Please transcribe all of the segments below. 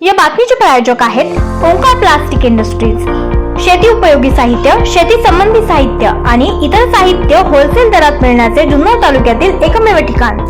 या बातमीचे प्रायोजक आहेत ओंकार प्लास्टिक इंडस्ट्रीज. शेती उपयोगी साहित्य शेती संबंधी साहित्य आणि इतर साहित्य होलसेल दरात मिळण्याचे जुन्नर तालुक्यातील एकमेव ठिकाण.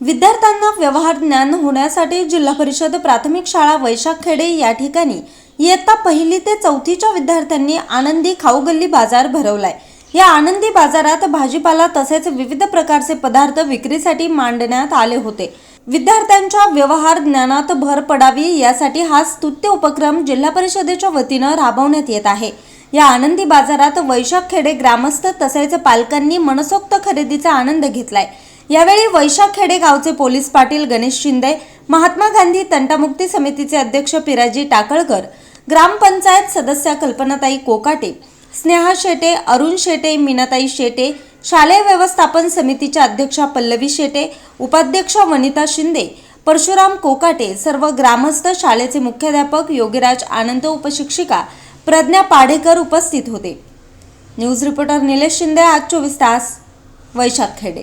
विद्यार्थ्यांना व्यवहार ज्ञान होण्यासाठी जिल्हा परिषद प्राथमिक शाळा वैशाख खेडे या ठिकाणी इयत्ता पहिली ते चौथीच्या विद्यार्थ्यांनी आनंदी खाऊगल्ली बाजार भरवलाय. या आनंदी बाजारात भाजीपाला तसेच विविध प्रकारचे पदार्थ विक्रीसाठी मांडण्यात आले होते. विद्यार्थ्यांच्या व्यवहार ज्ञानात भर पडावी यासाठी हा स्तुत्य उपक्रम जिल्हा परिषदेच्या वतीनं राबवण्यात येत आहे. या आनंदी बाजारात वैशाख खेडे ग्रामस्थ तसेच पालकांनी मनसोक्त खरेदीचा आनंद घेतलाय. यावेळी वैशाख खेडे गावचे पोलीस पाटील गणेश शिंदे महात्मा गांधी तंटामुक्ती समितीचे अध्यक्ष पिराजी टाकळकर ग्रामपंचायत सदस्या कल्पनाताई कोकाटे स्नेहा शेटे अरुण शेटे मीनाताई शेटे शालेय व्यवस्थापन समितीच्या अध्यक्षा पल्लवी शेटे उपाध्यक्षा वनिता शिंदे परशुराम कोकाटे सर्व ग्रामस्थ शाळेचे मुख्याध्यापक योगीराज आनंद उपशिक्षिका प्रज्ञा पाढेकर उपस्थित होते. न्यूज रिपोर्टर निलेश शिंदे आज चोवीस तास वैशाख खेडे.